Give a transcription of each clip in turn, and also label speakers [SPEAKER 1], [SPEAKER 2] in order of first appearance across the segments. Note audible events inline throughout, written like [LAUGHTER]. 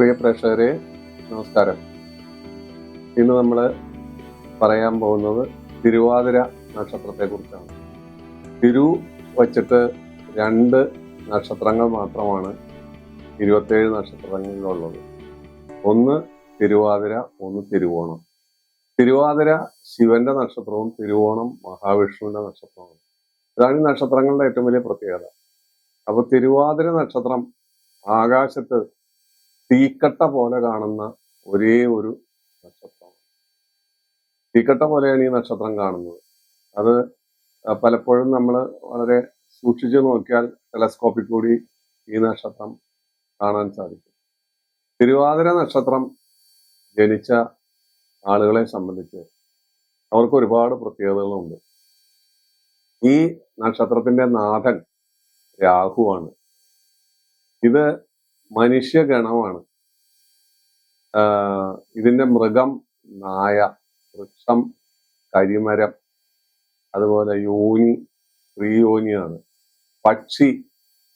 [SPEAKER 1] പ്രിയ പ്രേക്ഷകരെ നമസ്കാരം. ഇന്ന് നമ്മൾ പറയാൻ പോകുന്നത് തിരുവാതിര നക്ഷത്രത്തെ കുറിച്ചാണ് തിരു വച്ചിട്ട് രണ്ട് നക്ഷത്രങ്ങൾ മാത്രമാണ് ഇരുപത്തേഴ് നക്ഷത്രങ്ങളിലുള്ളത്. ഒന്ന് തിരുവാതിര ഒന്ന് തിരുവോണം. തിരുവാതിര ശിവന്റെ നക്ഷത്രവും തിരുവോണം മഹാവിഷ്ണുവിന്റെ നക്ഷത്രവും. ഇതാണ് ഈ നക്ഷത്രങ്ങളുടെ ഏറ്റവും വലിയ പ്രത്യേകത. അപ്പൊ തിരുവാതിര നക്ഷത്രം ആകാശത്ത് തീക്കട്ട പോലെ കാണുന്ന ഒരേ ഒരു നക്ഷത്രം. തീക്കട്ട പോലെയാണ് ഈ നക്ഷത്രം കാണുന്നത്. അത് പലപ്പോഴും നമ്മൾ വളരെ സൂക്ഷിച്ചു നോക്കിയാൽ ടെലസ്കോപ്പിൽ കൂടി ഈ നക്ഷത്രം കാണാൻ സാധിക്കും. തിരുവാതിര നക്ഷത്രം ജനിച്ച ആളുകളെ സംബന്ധിച്ച് അവർക്ക് ഒരുപാട് പ്രത്യേകതകളുണ്ട്. ഈ നക്ഷത്രത്തിന്റെ നാഥൻ രാഹുവാണ്. ഇത് മനുഷ്യഗണമാണ്. ഇതിന്റെ മൃഗം നായ വൃക്ഷം കരിമരം അതുപോലെ യോനി സ്ത്രീയോനിയാണ്. പക്ഷി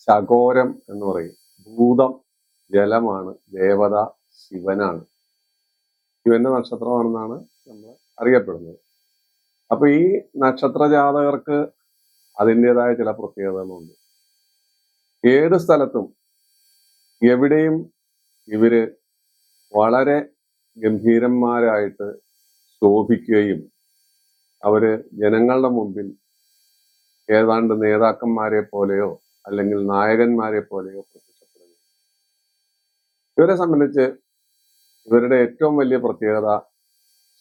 [SPEAKER 1] ശകോരം എന്ന് പറയും. ഭൂതം ജലമാണ് ദേവത ശിവനാണ്. ശിവന്റെ നക്ഷത്രമാണെന്നാണ് നമ്മൾ അറിയപ്പെടുന്നത്. അപ്പൊ ഈ നക്ഷത്ര ജാതകർക്ക് അതിന്റെതായ ചില പ്രത്യേകതകളുണ്ട്. ഏത് സ്ഥലത്തും എവിടെയും ഇവർ വളരെ ഗംഭീരന്മാരായിട്ട് ശോഭിക്കുകയും അവർ ജനങ്ങളുടെ മുമ്പിൽ ഏതാണ്ട് നേതാക്കന്മാരെ പോലെയോ അല്ലെങ്കിൽ നായകന്മാരെ പോലെയോ പ്രത്യക്ഷപ്പെടുന്നു ഇവരെ സംബന്ധിച്ച് ഇവരുടെ ഏറ്റവും വലിയ പ്രത്യേകത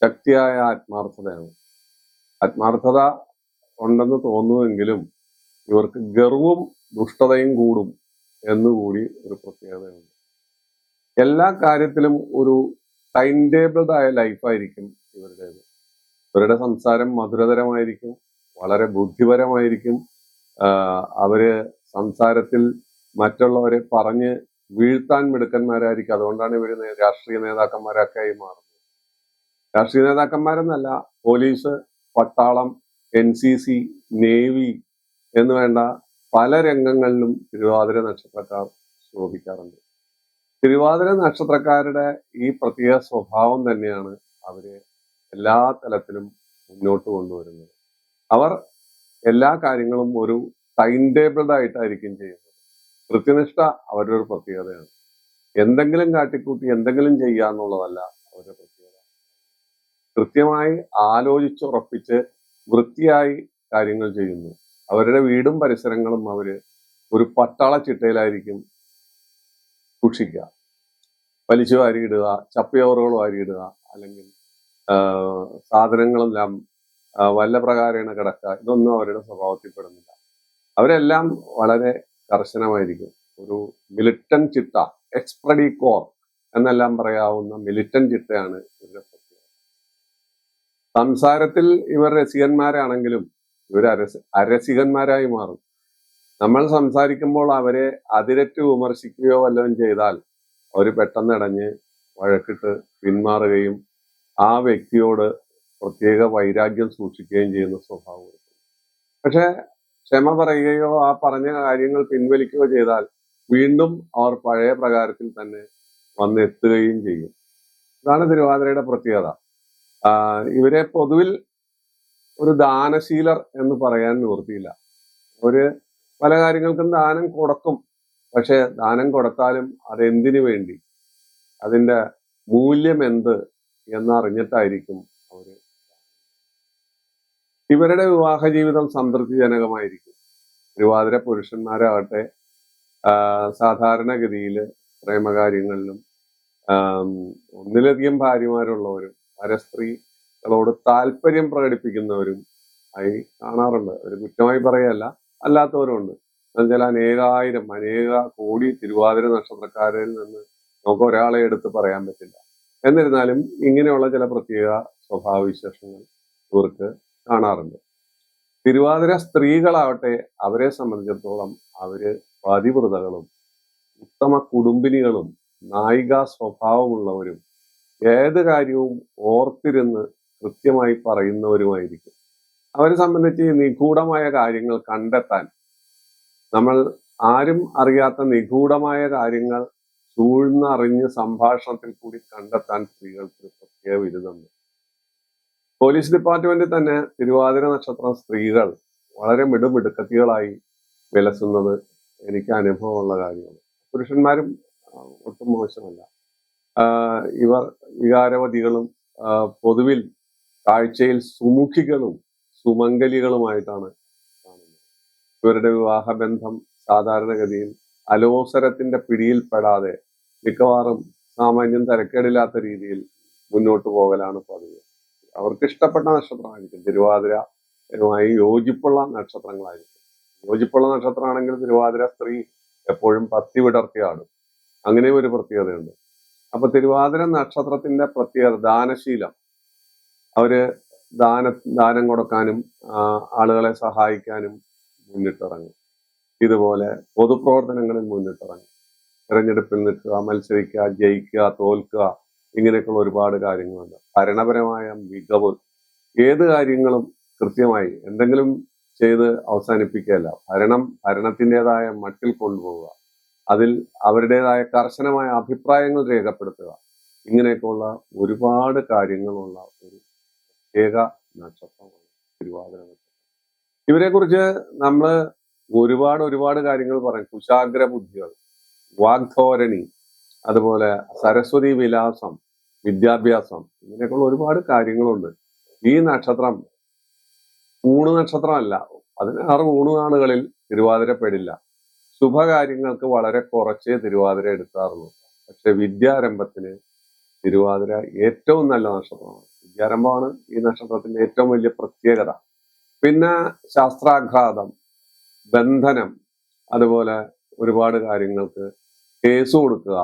[SPEAKER 1] ശക്തിയായ ആത്മാർത്ഥതയാണ്. ആത്മാർത്ഥത ഉണ്ടെന്ന് തോന്നുമെങ്കിലും ഇവർക്ക് ഗർവും ദുഷ്ടതയും കൂടും. എന്നുകൂടി ഒരു പ്രത്യേകതയുണ്ട്. എല്ലാ കാര്യത്തിലും ഒരു ടൈം ടേബിൾഡ് ആയ ലൈഫായിരിക്കും ഇവരുടേത്. ഇവരുടെ സംസാരം മധുരതരമായിരിക്കും വളരെ ബുദ്ധിപരമായിരിക്കും. അവർ സംസാരത്തിൽ മറ്റുള്ളവരെ പറഞ്ഞ് വീഴ്ത്താൻ മിടുക്കന്മാരായിരിക്കും. അതുകൊണ്ടാണ് ഇവർ രാഷ്ട്രീയ നേതാക്കന്മാരൊക്കെ ആയി മാറുന്നത്. രാഷ്ട്രീയ നേതാക്കന്മാരെന്നല്ല പോലീസ് പട്ടാളം എൻ സി സി നേവി എന്ന് വേണ്ട പല രംഗങ്ങളിലും തിരുവാതിര നക്ഷത്രക്കാർ ശോഭിക്കാറുണ്ട്. തിരുവാതിര നക്ഷത്രക്കാരുടെ ഈ പ്രത്യേക സ്വഭാവം തന്നെയാണ് അവരെ എല്ലാ തലത്തിലും മുന്നോട്ട് കൊണ്ടുവരുന്നത്. അവർ എല്ലാ കാര്യങ്ങളും ഒരു ടൈം ടേബിൾഡ് ആയിട്ടായിരിക്കും ചെയ്യുന്നത്. കൃത്യനിഷ്ഠ അവരുടെ ഒരു പ്രത്യേകതയാണ്. എന്തെങ്കിലും കാട്ടിക്കൂട്ടി എന്തെങ്കിലും ചെയ്യുക എന്നുള്ളതല്ല അവരുടെ പ്രത്യേകത. കൃത്യമായി ആലോചിച്ചുറപ്പിച്ച് വൃത്തിയായി കാര്യങ്ങൾ ചെയ്യുന്നു. അവരുടെ വീടും പരിസരങ്ങളും അവർ ഒരു പട്ടാള ചിട്ടയിലായിരിക്കും സൂക്ഷിക്കുക. വലിച്ചു വാരിയിടുക ചപ്പയോറുകൾ വാരിയിടുക അല്ലെങ്കിൽ സാധനങ്ങളെല്ലാം വല്ല പ്രകാരേണ കിടക്കുക. ഇതൊന്നും അവരുടെ സ്വഭാവത്തിൽ പെടുന്നില്ല അവരെല്ലാം വളരെ കർശനമായിരിക്കും. ഒരു മിലിറ്റൻ ചിട്ട എക്സ്പ്രഡി കോർ എന്നെല്ലാം പറയാവുന്ന മിലിറ്റൻ ചിട്ടയാണ് ഇവരുടെ സംസാരത്തിൽ ഇവർ രസികന്മാരാണെങ്കിലും ഇവർ അരസ അരസികന്മാരായി മാറും. നമ്മൾ സംസാരിക്കുമ്പോൾ അവരെ അതിരറ്റ് വിമർശിക്കുകയോ വല്ലതും ചെയ്താൽ അവർ പെട്ടെന്ന് ഇടഞ്ഞ് വഴക്കിട്ട് പിന്മാറുകയും ആ വ്യക്തിയോട് പ്രത്യേക വൈരാഗ്യം സൂക്ഷിക്കുകയും ചെയ്യുന്ന സ്വഭാവം പക്ഷെ ക്ഷമ പറയുകയോ ആ പറഞ്ഞ കാര്യങ്ങൾ പിൻവലിക്കുകയോ ചെയ്താൽ വീണ്ടും അവർ പഴയ പ്രകാരത്തിൽ തന്നെ വന്നെത്തുകയും ചെയ്യും. ഇതാണ് തിരുവാതിരയുടെ പ്രത്യേകത. ഇവരെ പൊതുവിൽ ഒരു ദാനശീലർ എന്ന് പറയാൻ നിവൃത്തിയില്ല. ഒരു പല കാര്യങ്ങൾക്കും ദാനം കൊടുക്കും. പക്ഷെ ദാനം കൊടുത്താലും അതെന്തിനു വേണ്ടി? അതിന്റെ മൂല്യം എന്ത് എന്നറിഞ്ഞിട്ടായിരിക്കും അവർ ഇവരുടെ വിവാഹ ജീവിതം സംതൃപ്തിജനകമായിരിക്കും. തിരുവാതിര പുരുഷന്മാരാകട്ടെ സാധാരണഗതിയിൽ പ്രേമകാര്യങ്ങളിലും ഒന്നിലധികം ഭാര്യമാരുള്ളവരും പരസ്ത്രീകളോട് താല്പര്യം പ്രകടിപ്പിക്കുന്നവരും ആയി കാണാറുണ്ട്. ഒരു കുറ്റമായി പറയല്ല അല്ലാത്തവരുണ്ട് എന്നുവെച്ചാൽ അനേകായിരം അനേക കോടി തിരുവാതിര നക്ഷത്രക്കാരിൽ നിന്ന് നമുക്ക് ഒരാളെ എടുത്ത് പറയാൻ പറ്റില്ല. എന്നിരുന്നാലും ഇങ്ങനെയുള്ള ചില പ്രത്യേക സ്വഭാവവിശേഷങ്ങൾ ഇവർക്ക് കാണാറുണ്ട്. തിരുവാതിര സ്ത്രീകളാവട്ടെ അവരെ സംബന്ധിച്ചിടത്തോളം അവർ പതിവ്രതകളും ഉത്തമ കുടുംബിനികളും നായിക സ്വഭാവമുള്ളവരും ഏത് കാര്യവും ഓർത്തിരുന്ന് കൃത്യമായി പറയുന്നവരുമായിരിക്കും. അവരെ സംബന്ധിച്ച് നിഗൂഢമായ കാര്യങ്ങൾ കണ്ടെത്താൻ നമ്മൾ ആരും അറിയാത്ത നിഗൂഢമായ കാര്യങ്ങൾ ചൂഴ്ന്നറിഞ്ഞ് സംഭാഷണത്തിൽ കൂടി കണ്ടെത്താൻ സ്ത്രീകൾക്ക് പ്രത്യേക വിരുദ്ധമുണ്ട് പോലീസ് ഡിപ്പാർട്ട്മെന്റിൽ തന്നെ തിരുവാതിര നക്ഷത്രം സ്ത്രീകൾ വളരെ മിടുമിടുക്കത്തികളായി വിലസുന്നത് എനിക്ക് അനുഭവമുള്ള കാര്യമാണ്. പുരുഷന്മാരും ഒട്ടും മോശമല്ല. ഇവർ വികാരവതികളും പൊതുവിൽ കാഴ്ചയിൽ സുമുഖികളും സുമംഗലികളുമായിട്ടാണ് കാണുന്നത്. ഇവരുടെ വിവാഹബന്ധം സാധാരണഗതിയിൽ അലോസരത്തിന്റെ പിടിയിൽപ്പെടാതെ മിക്കവാറും സാമാന്യം തരക്കേടില്ലാത്ത രീതിയിൽ മുന്നോട്ട് പോകലാണ് പതിവ്. അവർക്ക് ഇഷ്ടപ്പെട്ട നക്ഷത്രമായിരിക്കും. തിരുവാതിരയുമായി യോജിപ്പുള്ള നക്ഷത്രങ്ങളായിരിക്കും. യോജിപ്പുള്ള നക്ഷത്രമാണെങ്കിൽ തിരുവാതിര സ്ത്രീ എപ്പോഴും പത്തി വിടർത്തിയാടും. അങ്ങനെ ഒരു പ്രത്യേകതയുണ്ട്. അപ്പൊ തിരുവാതിര നക്ഷത്രത്തിന്റെ പ്രത്യേകത ദാനശീലം. അവർ ദാന ദാനം കൊടുക്കാനും ആളുകളെ സഹായിക്കാനും മുന്നിട്ടിറങ്ങും. ഇതുപോലെ പൊതുപ്രവർത്തനങ്ങളിൽ മുന്നിട്ടിറങ്ങും. തെരഞ്ഞെടുപ്പിൽ നിൽക്കുക മത്സരിക്കുക ജയിക്കുക തോൽക്കുക ഇങ്ങനെയൊക്കെയുള്ള ഒരുപാട് കാര്യങ്ങളുണ്ട്. ഭരണപരമായ മികവ് ഏത് കാര്യങ്ങളും കൃത്യമായി എന്തെങ്കിലും ചെയ്ത് അവസാനിപ്പിക്കുകയല്ല. ഭരണം ഭരണത്തിന്റെതായ മട്ടിൽ കൊണ്ടുപോവുക. അതിൽ അവരുടേതായ കർശനമായ അഭിപ്രായങ്ങൾ രേഖപ്പെടുത്തുക. ഇങ്ങനെയൊക്കെയുള്ള ഒരുപാട് കാര്യങ്ങളുള്ള ഒരു പ്രത്യേക നക്ഷത്രമാണ് തിരുവാതിര നക്ഷത്രം ഇവരെ കുറിച്ച് നമ്മൾ ഒരുപാട് ഒരുപാട് കാര്യങ്ങൾ പറയും. കുശാഗ്ര ബുദ്ധികൾ വാഗ്ധോരണി അതുപോലെ സരസ്വതി വിലാസം വിദ്യാഭ്യാസം ഇങ്ങനെയൊക്കെയുള്ള ഒരുപാട് കാര്യങ്ങളുണ്ട്. ഈ നക്ഷത്രം ഊണ് നക്ഷത്രമല്ല. പതിനാറ് ഊണ് നാളുകളിൽ തിരുവാതിര പെടില്ല ശുഭകാര്യങ്ങൾക്ക് വളരെ കുറച്ചേ തിരുവാതിര എടുക്കാറുള്ളൂ. പക്ഷെ വിദ്യാരംഭത്തിന് തിരുവാതിര ഏറ്റവും നല്ല നക്ഷത്രമാണ്. വിദ്യാരംഭമാണ് ഈ നക്ഷത്രത്തിന്റെ ഏറ്റവും വലിയ പ്രത്യേകത. പിന്നെ ശാസ്ത്രാഘാതം ബന്ധനം അതുപോലെ ഒരുപാട് കാര്യങ്ങൾക്ക് കേസ് കൊടുക്കുക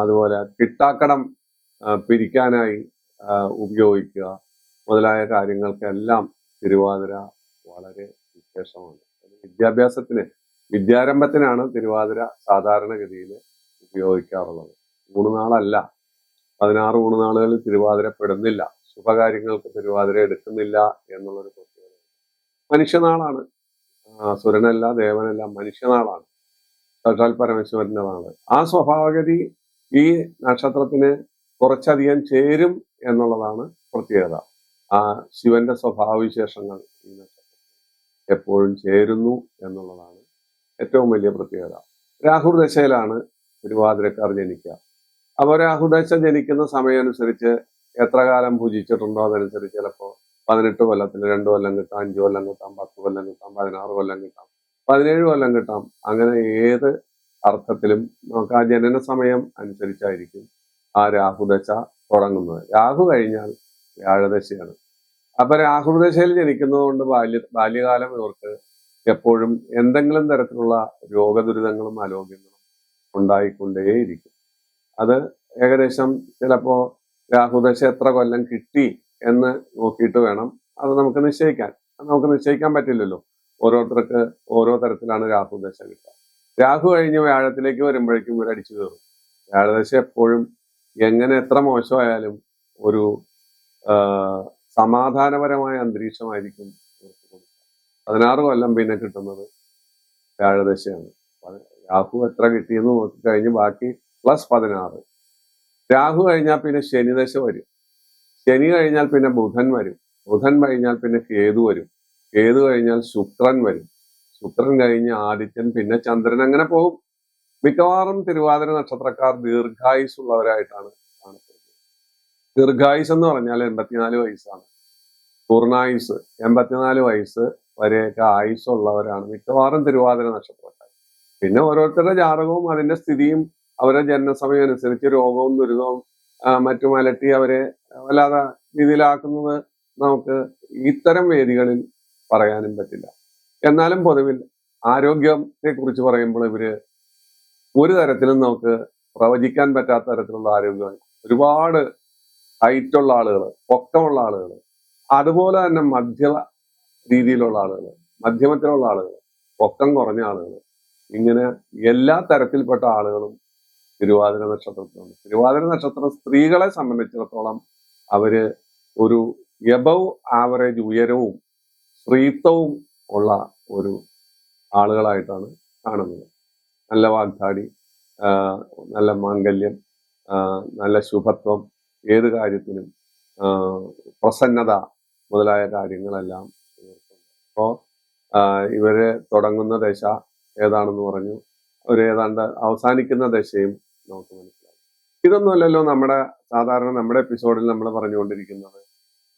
[SPEAKER 1] അതുപോലെ കിട്ടാക്കടം പിരിക്കാനായി ഉപയോഗിക്കുക മുതലായ കാര്യങ്ങൾക്കെല്ലാം തിരുവാതിര വളരെ വിശേഷമാണ്. വിദ്യാഭ്യാസത്തിന് വിദ്യാരംഭത്തിനാണ് തിരുവാതിര സാധാരണഗതിയിൽ ഉപയോഗിക്കാറുള്ളത്. ഊണുനാളല്ല പതിനാറ് മൂന്ന് തിരുവാതിര പെടുന്നില്ല ശുഭകാര്യങ്ങൾക്ക് തിരുവാതിര എടുക്കുന്നില്ല എന്നുള്ളൊരു പ്രത്യേകത. മനുഷ്യനാളാണ്. സുരനല്ല ദേവനല്ല മനുഷ്യനാളാണ്. സാക്ഷാൽ പരമേശ്വരന്റെ നാൾ ആ സ്വഭാവഗതി ഈ നക്ഷത്രത്തിന് കുറച്ചധികം ചേരും എന്നുള്ളതാണ് പ്രത്യേകത. ആ ശിവന്റെ സ്വഭാവവിശേഷങ്ങൾ ഈ നക്ഷത്രത്തിൽ എപ്പോഴും ചേരുന്നു എന്നുള്ളതാണ് ഏറ്റവും വലിയ പ്രത്യേകത. രാഹുർദശയിലാണ് തിരുവാതിരക്കാർ ജനിക്കുക. അപ്പോൾ രാഹുദശ ജനിക്കുന്ന സമയം അനുസരിച്ച് എത്ര കാലം ഭുജിച്ചിട്ടുണ്ടോ അതനുസരിച്ച് ചിലപ്പോൾ പതിനെട്ട് കൊല്ലത്തിൽ രണ്ട് കൊല്ലം കിട്ടാം അഞ്ച് കൊല്ലം കിട്ടാം പത്ത് കൊല്ലം കിട്ടാം പതിനാറ് കൊല്ലം കിട്ടാം പതിനേഴ് കൊല്ലം കിട്ടാം. അങ്ങനെ ഏത് അർത്ഥത്തിലും നമുക്ക് ആ ജനന സമയം അനുസരിച്ചായിരിക്കും ആ രാഹുദശ തുടങ്ങുന്നത്. രാഹു കഴിഞ്ഞാൽ വ്യാഴദശയാണ്. അപ്പൊ രാഹുദശയിൽ ജനിക്കുന്നതുകൊണ്ട് ബാല്യ ബാല്യകാലം ഇവർക്ക് എപ്പോഴും എന്തെങ്കിലും തരത്തിലുള്ള രോഗദുരിതങ്ങളും അലോഗ്യങ്ങളും ഉണ്ടായിക്കൊണ്ടേയിരിക്കും. അത് ഏകദേശം ചിലപ്പോ രാഹുദശ എത്ര കൊല്ലം കിട്ടി എന്ന് നോക്കിയിട്ട് വേണം അത് നമുക്ക് നിശ്ചയിക്കാൻ. നമുക്ക് നിശ്ചയിക്കാൻ പറ്റില്ലല്ലോ. ഓരോരുത്തർക്ക് ഓരോ തരത്തിലാണ് രാഹുദശ കിട്ടുക. രാഹു കഴിഞ്ഞ് വ്യാഴത്തിലേക്ക് വരുമ്പോഴേക്കും ഇവർ അടിച്ചു കയറും. വ്യാഴദശ എപ്പോഴും എങ്ങനെ എത്ര മോശമായാലും ഒരു സമാധാനപരമായ അന്തരീക്ഷമായിരിക്കും പതിനാറ് കൊല്ലം പിന്നെ കിട്ടുന്നത് വ്യാഴദശയാണ് രാഹു എത്ര കിട്ടിയെന്ന് നോക്കി കഴിഞ്ഞ് ബാക്കി പ്ലസ് പതിനാറ്. രാഹു കഴിഞ്ഞാൽ പിന്നെ ശനിദശ വരും. ശനി കഴിഞ്ഞാൽ പിന്നെ ബുധൻ വരും. ബുധൻ കഴിഞ്ഞാൽ പിന്നെ കേതു വരും. കേതു കഴിഞ്ഞാൽ ശുക്രൻ വരും. ശുക്രൻ കഴിഞ്ഞ് ആദിത്യൻ പിന്നെ ചന്ദ്രൻ അങ്ങനെ പോകും. മിക്കവാറും തിരുവാതിര നക്ഷത്രക്കാർ ദീർഘായുസ് ഉള്ളവരായിട്ടാണ് കാണപ്പെടുന്നത്. ദീർഘായുസ് എന്ന് പറഞ്ഞാൽ എൺപത്തിനാല് വയസ്സാണ്. പൂർണായുസ് എൺപത്തിനാല് വയസ്സ് വരെയൊക്കെ ആയുസ് ഉള്ളവരാണ് മിക്കവാറും തിരുവാതിര നക്ഷത്രക്കാർ. പിന്നെ ഓരോരുത്തരുടെ ജാതകവും അതിന്റെ സ്ഥിതിയും അവരുടെ ജനനസമയം അനുസരിച്ച് രോഗവും ദുരിതവും മറ്റും അലട്ടി അവരെ വല്ലാതെ രീതിയിലാക്കുന്നത് നമുക്ക് ഇത്തരം വേദികളിൽ പറയാനും പറ്റില്ല. എന്നാലും പൊതുവിൽ ആരോഗ്യത്തെ കുറിച്ച് പറയുമ്പോൾ ഇവർ ഒരു തരത്തിലും നമുക്ക് പ്രവചിക്കാൻ പറ്റാത്ത തരത്തിലുള്ള ആരോഗ്യമാണ് ഒരുപാട് ഹൈറ്റുള്ള ആളുകൾ പൊക്കമുള്ള ആളുകൾ അതുപോലെ തന്നെ മധ്യ രീതിയിലുള്ള ആളുകൾ മധ്യമത്തിലുള്ള ആളുകൾ പൊക്കം കുറഞ്ഞ ആളുകൾ ഇങ്ങനെ എല്ലാ തരത്തിൽപ്പെട്ട ആളുകളും തിരുവാതിര നക്ഷത്രത്തിലുണ്ട്. തിരുവാതിര നക്ഷത്രം സ്ത്രീകളെ സംബന്ധിച്ചിടത്തോളം അവർ ഒരു എബവ് ആവറേജ് ഉയരവും സ്ത്രീത്വവും ഉള്ള ഒരു ആളുകളായിട്ടാണ് കാണുന്നത്. നല്ല വാഗ്ദാടി നല്ല മാംഗല്യം നല്ല ശുഭത്വം ഏത് കാര്യത്തിനും പ്രസന്നത മുതലായ കാര്യങ്ങളെല്ലാം അപ്പോൾ ഇവരെ തുടങ്ങുന്ന ദശ ഏതാണെന്ന് പറഞ്ഞു. ഒരു ഏതാണ്ട് അവസാനിക്കുന്ന ദശയും നമുക്ക് മനസ്സിലാവും ഇതൊന്നുമല്ലല്ലോ നമ്മുടെ സാധാരണ നമ്മുടെ എപ്പിസോഡിൽ നമ്മൾ പറഞ്ഞുകൊണ്ടിരിക്കുന്നത്.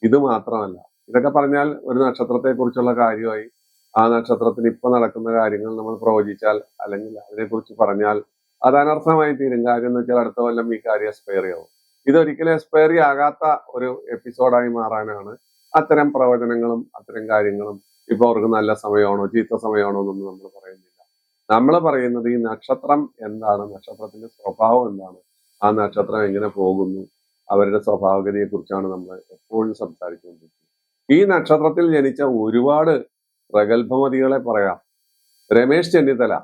[SPEAKER 1] ഇത് മാത്രമല്ല. ഇതൊക്കെ പറഞ്ഞാൽ ഒരു നക്ഷത്രത്തെ കുറിച്ചുള്ള കാര്യമായി ആ നക്ഷത്രത്തിന് ഇപ്പൊ നടക്കുന്ന കാര്യങ്ങൾ നമ്മൾ പ്രവചിച്ചാൽ അല്ലെങ്കിൽ അതിനെക്കുറിച്ച് പറഞ്ഞാൽ അത് അനർത്ഥമായി തീരും. കാര്യം എന്ന് വെച്ചാൽ അടുത്ത കൊല്ലം ഈ കാര്യം എക്സ്പയറി ആവും ഇതൊരിക്കലും എക്സ്പയറി ആകാത്ത ഒരു എപ്പിസോഡായി മാറാനാണ് അത്തരം പ്രവചനങ്ങളും അത്തരം കാര്യങ്ങളും ഇപ്പൊ അവർക്ക് നല്ല സമയമാണോ ചീത്ത സമയമാണോ എന്നൊന്നും നമ്മൾ പറയുന്നില്ല. നമ്മൾ പറയുന്നത് ഈ നക്ഷത്രം എന്താണ്? നക്ഷത്രത്തിന്റെ സ്വഭാവം എന്താണ്? ആ നക്ഷത്രം എങ്ങനെ പോകുന്നു? അവരുടെ സ്വഭാവഗതിയെ കുറിച്ചാണ് നമ്മൾ എപ്പോഴും സംസാരിച്ചുകൊണ്ടിരിക്കുന്നത്. ഈ നക്ഷത്രത്തിൽ ജനിച്ച ഒരുപാട് പ്രഗത്ഭമതികളെ പറയാം. രമേശ് ചെന്നിത്തല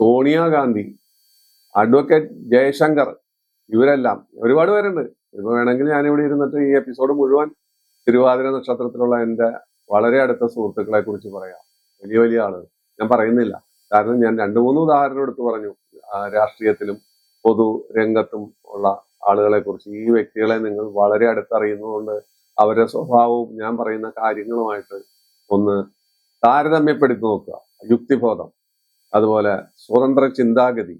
[SPEAKER 1] സോണിയാഗാന്ധി അഡ്വക്കേറ്റ് ജയശങ്കർ ഇവരെല്ലാം ഒരുപാട് പേരുണ്ട്. ഇപ്പൊ വേണമെങ്കിൽ ഞാനിവിടെ ഇരുന്നിട്ട് ഈ എപ്പിസോഡ് മുഴുവൻ തിരുവാതിര നക്ഷത്രത്തിലുള്ള എന്റെ വളരെ അടുത്ത സുഹൃത്തുക്കളെ കുറിച്ച് പറയാം. വലിയ വലിയ ആളുകൾ. ഞാൻ പറയുന്നില്ല. കാരണം ഞാൻ രണ്ട് മൂന്ന് ഉദാഹരണം എടുത്തു പറഞ്ഞു. രാഷ്ട്രീയത്തിലും പൊതു രംഗത്തും ഉള്ള ആളുകളെ കുറിച്ച്. ഈ വ്യക്തികളെ നിങ്ങൾ വളരെ അടുത്തറിയുന്നതുകൊണ്ട് അവരുടെ സ്വഭാവവും ഞാൻ പറയുന്ന കാര്യങ്ങളുമായിട്ട് ഒന്ന് താരതമ്യപ്പെടുത്തി നോക്കുക. യുക്തിബോധം അതുപോലെ സ്വതന്ത്ര ചിന്താഗതി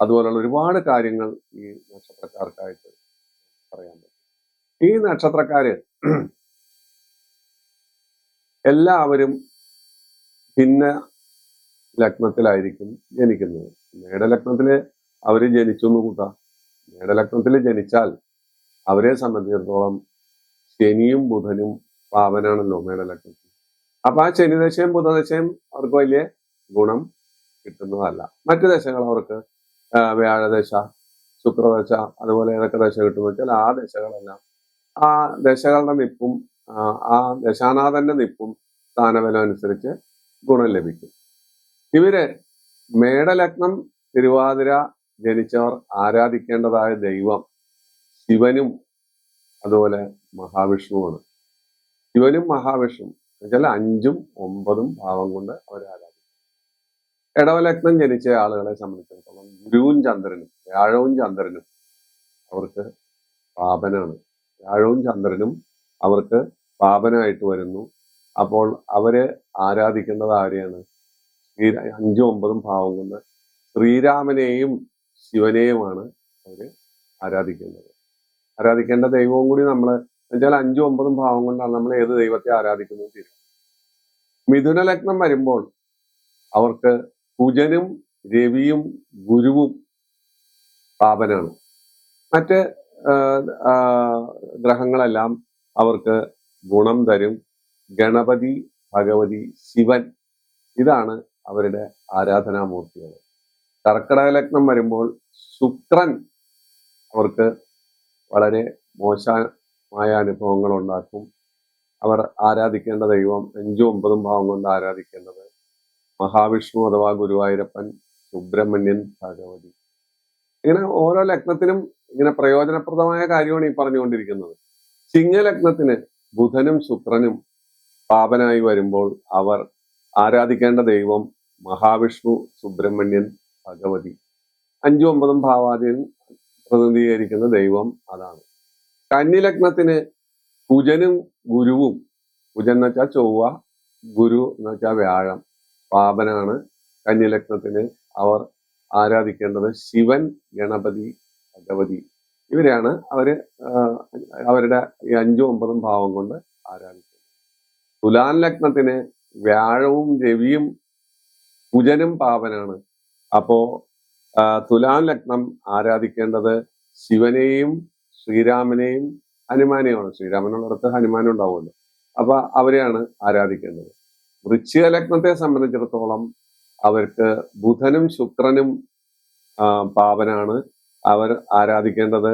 [SPEAKER 1] അതുപോലുള്ള ഒരുപാട് കാര്യങ്ങൾ ഈ നക്ഷത്രക്കാർക്കായിട്ട് പറയാൻ പറ്റും. ഈ നക്ഷത്രക്കാര് [CLEARS THROAT] എല്ലാവരും ഭിന്ന ലഗ്നത്തിലായിരിക്കും ജനിക്കുന്നത്. മേടലഗ്നത്തിൽ അവർ ജനിച്ചു എന്ന് കൂട്ടാം. മേടലഗ്നത്തിൽ ജനിച്ചാൽ അവരെ സംബന്ധിച്ചിടത്തോളം ശനിയും ബുധനും പാവനാണല്ലോ മേടലഗ്നത്തിൽ. അപ്പൊ ആ ശനിദശയും ബുധദശയും അവർക്ക് വലിയ ഗുണം കിട്ടുന്നതല്ല. മറ്റു ദശകൾ അവർക്ക് വ്യാഴദശ ശുക്രദശ അതുപോലെ ഏതൊക്കെ ദശ കിട്ടുമെന്ന് വെച്ചാൽ ആ ദശകളെല്ലാം ആ ദശകളുടെ നിപ്പും ആ ദശാനാഥന്റെ നിപ്പും സ്ഥാനബലം അനുസരിച്ച് ഗുണം ലഭിക്കും. ഇവർ മേടലഗ്നം തിരുവാതിര ജനിച്ചവർ ആരാധിക്കേണ്ടതായ ദൈവം ശിവനും അതുപോലെ മഹാവിഷ്ണുവാണ് ശിവനും മഹാവിഷ്ണു എന്നുവെച്ചാൽ അഞ്ചും ഒമ്പതും ഭാവം കൊണ്ട് അവർ ആരാധിക്കും. ഇടവലഗ്നം ജനിച്ച ആളുകളെ സംബന്ധിച്ചിടത്തോളം ഗുരുവും ചന്ദ്രനും വ്യാഴവും ചന്ദ്രനും അവർക്ക് പാപനാണ് വ്യാഴവും ചന്ദ്രനും അവർക്ക് പാപനായിട്ട് വരുന്നു. അപ്പോൾ അവരെ ആരാധിക്കേണ്ടത് ആരെയാണ്? അഞ്ചും ഒമ്പതും ഭാവം കൊണ്ട് ശ്രീരാമനെയും ശിവനെയുമാണ് അവർ ആരാധിക്കേണ്ടത് ആരാധിക്കേണ്ട ദൈവവും കൂടി നമ്മൾ എന്നുവെച്ചാൽ അഞ്ചും ഒമ്പതും ഭാവം കൊണ്ടാണ് നമ്മൾ ഏത് ദൈവത്തെ ആരാധിക്കുന്നത് തീരുമാനം മിഥുന ലഗ്നം വരുമ്പോൾ അവർക്ക് കുജനും രവിയും ഗുരുവും പാപനാണ്. മറ്റ് ഗ്രഹങ്ങളെല്ലാം അവർക്ക് ഗുണം തരും. ഗണപതി ഭഗവതി ശിവൻ ഇതാണ് അവരുടെ ആരാധനാമൂർത്തികൾ. കർക്കിടക ലഗ്നം വരുമ്പോൾ ശുക്രൻ അവർക്ക് വളരെ മോശമായ അനുഭവങ്ങൾ ഉണ്ടാക്കും അവർ ആരാധിക്കേണ്ട ദൈവം അഞ്ചും ഒമ്പതും ഭാവം കൊണ്ട് ആരാധിക്കേണ്ടത് മഹാവിഷ്ണു അഥവാ ഗുരുവായൂരപ്പൻ സുബ്രഹ്മണ്യൻ ഭഗവതി. ഇങ്ങനെ ഓരോ ലഗ്നത്തിനും ഇങ്ങനെ പ്രയോജനപ്രദമായ കാര്യമാണ് ഈ പറഞ്ഞുകൊണ്ടിരിക്കുന്നത്. ചിങ്ങലഗ്നത്തിന് ബുധനും ശുക്രനും പാപനായി വരുമ്പോൾ അവർ ആരാധിക്കേണ്ട ദൈവം മഹാവിഷ്ണു സുബ്രഹ്മണ്യൻ ഭഗവതി. അഞ്ചും ഒമ്പതും ഭാവാദിയിൽ പ്രതിനിധീകരിക്കുന്ന ദൈവം അതാണ്. കന്നിലഗ്നത്തിന് കുജനും ഗുരുവും. കുജൻ എന്ന് വെച്ചാൽ ചൊവ്വ ഗുരു എന്ന് വെച്ചാൽ വ്യാഴം. പാപനാണ് കന്നിലഗ്നത്തിന് അവർ ആരാധിക്കേണ്ടത് ശിവൻ ഗണപതി ഭഗവതി. ഇവരെയാണ് അവർ അവരുടെ ഈ അഞ്ചും ഒമ്പതും ഭാവം കൊണ്ട് ആരാധിക്കുന്നത്. തുലാൻ ലഗ്നത്തിന് വ്യാഴവും രവിയും കുജനും പാവനാണ്. അപ്പോ തുലാം ലഗ്നം ആരാധിക്കേണ്ടത് ശിവനെയും ശ്രീരാമനെയും ഹനുമാനെയുമാണ്. ശ്രീരാമനുള്ളിടത്ത് ഹനുമാനും ഉണ്ടാവുമല്ലോ. അപ്പൊ അവരെയാണ് ആരാധിക്കേണ്ടത്. വൃശ്ചിക ലഗ്നത്തെ സംബന്ധിച്ചിടത്തോളം അവർക്ക് ബുധനും ശുക്രനും പാവനാണ്. അവർ ആരാധിക്കേണ്ടത്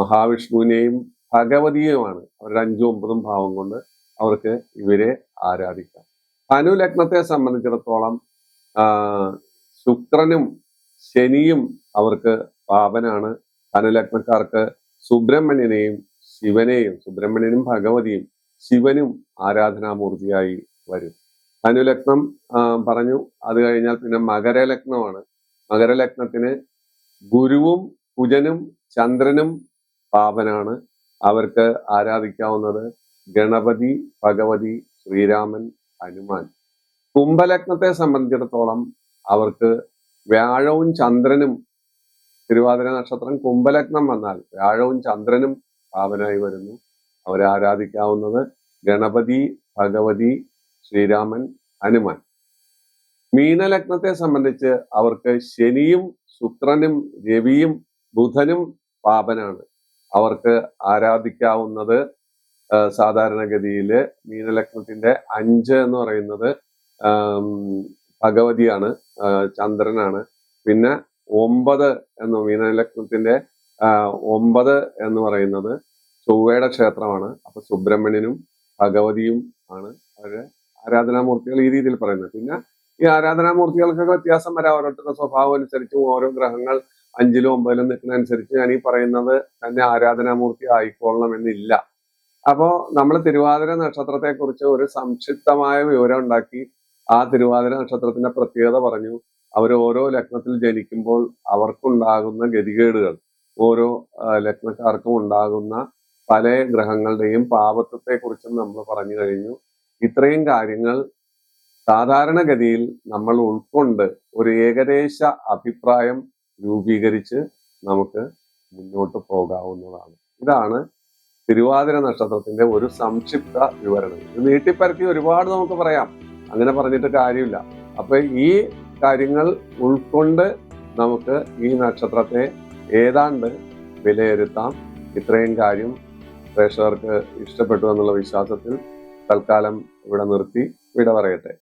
[SPEAKER 1] മഹാവിഷ്ണുവിനെയും ഭഗവതിയുമാണ് അവരുടെ അഞ്ചും ഒമ്പതും ഭാവം കൊണ്ട് അവർക്ക് ഇവരെ ആരാധിക്കാം. ധനു ലഗ്നത്തെ സംബന്ധിച്ചിടത്തോളം ശുക്രനും ശനിയും അവർക്ക് പാപനാണ് ധനുലഗ്നക്കാർക്ക് സുബ്രഹ്മണ്യനെയും ശിവനെയും സുബ്രഹ്മണ്യനും ഭഗവതിയും ശിവനും ആരാധനാമൂർത്തിയായി വരും. ധനുലഗ്നം പറഞ്ഞു. അത് കഴിഞ്ഞാൽ പിന്നെ മകരലഗ്നമാണ്. മകരലഗ്നത്തിന് ഗുരുവും കുജനും ചന്ദ്രനും പാപനാണ് അവർക്ക് ആരാധിക്കാവുന്നത് ഗണപതി ഭഗവതി ശ്രീരാമൻ ഹനുമാൻ. കുംഭലഗ്നത്തെ സംബന്ധിച്ചിടത്തോളം അവർക്ക് വ്യാഴവും ചന്ദ്രനും തിരുവാതിര നക്ഷത്രം കുംഭലഗ്നം വന്നാൽ വ്യാഴവും ചന്ദ്രനും പാവനായി വരുന്നു. അവരെ ആരാധിക്കാവുന്നത് ഗണപതി ഭഗവതി ശ്രീരാമൻ ഹനുമാൻ. മീനലഗ്നത്തെ സംബന്ധിച്ച് അവർക്ക് ശനിയും ശുക്രനും രവിയും ബുധനും പാപനാണ്. അവർക്ക് ആരാധിക്കാവുന്നത് സാധാരണഗതിയിൽ മീനലഗ്നത്തിന്റെ അഞ്ച് എന്ന് പറയുന്നത് ഭഗവതിയാണ് ചന്ദ്രനാണ്. പിന്നെ ഒമ്പത് എന്ന് മീനലഗ്നത്തിന്റെ ഒമ്പത് എന്ന് പറയുന്നത് ചൊവ്വയുടെ ക്ഷേത്രമാണ്. അപ്പൊ സുബ്രഹ്മണ്യനും ഭഗവതിയും ആണ് അവരുടെ ആരാധനാമൂർത്തികൾ ഈ രീതിയിൽ പറയുന്നത്. പിന്നെ ഈ ആരാധനാമൂർത്തികൾക്കൊക്കെ വ്യത്യാസം വരാം. ഓരോരുത്തരുടെ സ്വഭാവം അനുസരിച്ചും ഓരോ ഗ്രഹങ്ങൾ അഞ്ചിലും ഒമ്പതിലും നിൽക്കുന്ന അനുസരിച്ച് ഞാൻ ഈ പറയുന്നത് തന്നെ ആരാധനാമൂർത്തി ആയിക്കൊള്ളണം എന്നില്ല അപ്പോ നമ്മൾ തിരുവാതിര നക്ഷത്രത്തെ കുറിച്ച് ഒരു സംക്ഷിപ്തമായ വിവരം ഉണ്ടാക്കി ആ തിരുവാതിര നക്ഷത്രത്തിന്റെ പ്രത്യേകത പറഞ്ഞു. അവർ ഓരോ ലഗ്നത്തിൽ ജനിക്കുമ്പോൾ അവർക്കുണ്ടാകുന്ന ഗതികേടുകൾ ഓരോ ലഗ്നക്കാർക്കും ഉണ്ടാകുന്ന പല ഗ്രഹങ്ങളുടെയും പാപത്വത്തെ കുറിച്ചും നമ്മൾ പറഞ്ഞു കഴിഞ്ഞു. ഇത്രയും കാര്യങ്ങൾ സാധാരണഗതിയിൽ നമ്മൾ ഉൾക്കൊണ്ട് ഒരു ഏകദേശ അഭിപ്രായം രൂപീകരിച്ച് നമുക്ക് മുന്നോട്ട് പോകാവുന്നതാണ്. ഇതാണ് തിരുവാതിര നക്ഷത്രത്തിന്റെ ഒരു സംക്ഷിപ്ത വിവരണം. ഇത് നീട്ടിപ്പരത്തി ഒരുപാട് നമുക്ക് പറയാം. അങ്ങനെ പറഞ്ഞിട്ട് കാര്യമില്ല. അപ്പൊ ഈ കാര്യങ്ങൾ ഉൾക്കൊണ്ട് നമുക്ക് ഈ നക്ഷത്രത്തെ ഏതാണ്ട് വിലയിരുത്താം. ഇത്രയും കാര്യം പ്രേക്ഷകർക്ക് ഇഷ്ടപ്പെട്ടു എന്നുള്ള വിശ്വാസത്തിൽ തൽക്കാലം ഇവിടെ നിർത്തി. വിട പറയട്ടെ.